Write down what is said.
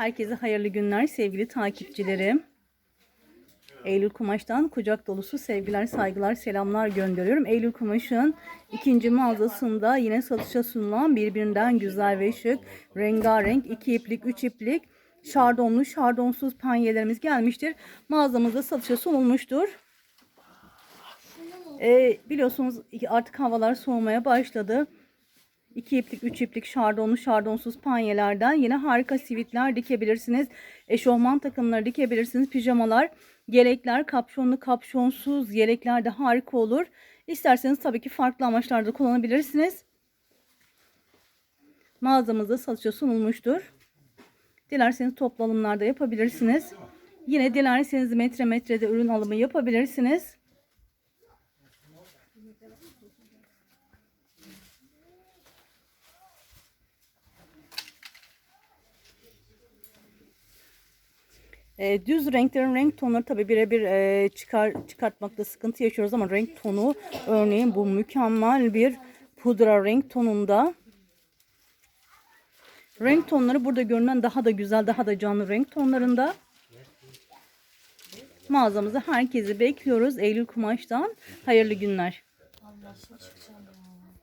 Herkese hayırlı günler sevgili takipçilerim. Eylül Kumaş'tan kucak dolusu sevgiler, saygılar, selamlar gönderiyorum. Eylül Kumaş'ın ikinci mağazasında yine satışa sunulan birbirinden güzel ve şık, rengarenk, iki iplik, üç iplik, şardonlu, şardonsuz panyelerimiz gelmiştir. Mağazamızda satışa sunulmuştur. Ee, biliyorsunuz artık havalar soğumaya başladı. 2 iplik, 3 iplik şardonlu, şardonsuz panyelerden yine harika sivitler dikebilirsiniz. Eşofman takımları dikebilirsiniz. Pijamalar, yelekler, kapşonlu, kapşonsuz yelekler de harika olur. İsterseniz tabii ki farklı amaçlarda kullanabilirsiniz. Mağazamızda satışa sunulmuştur. Dilerseniz toplu yapabilirsiniz. Yine dilerseniz metre metrede ürün alımı yapabilirsiniz. E, düz renklerin renk tonları tabi birebir e, çıkar çıkartmakta sıkıntı yaşıyoruz ama renk tonu örneğin bu mükemmel bir pudra renk tonunda. Renk tonları burada görünen daha da güzel, daha da canlı renk tonlarında. Mağazamıza herkesi bekliyoruz. Eylül Kumaş'tan hayırlı günler.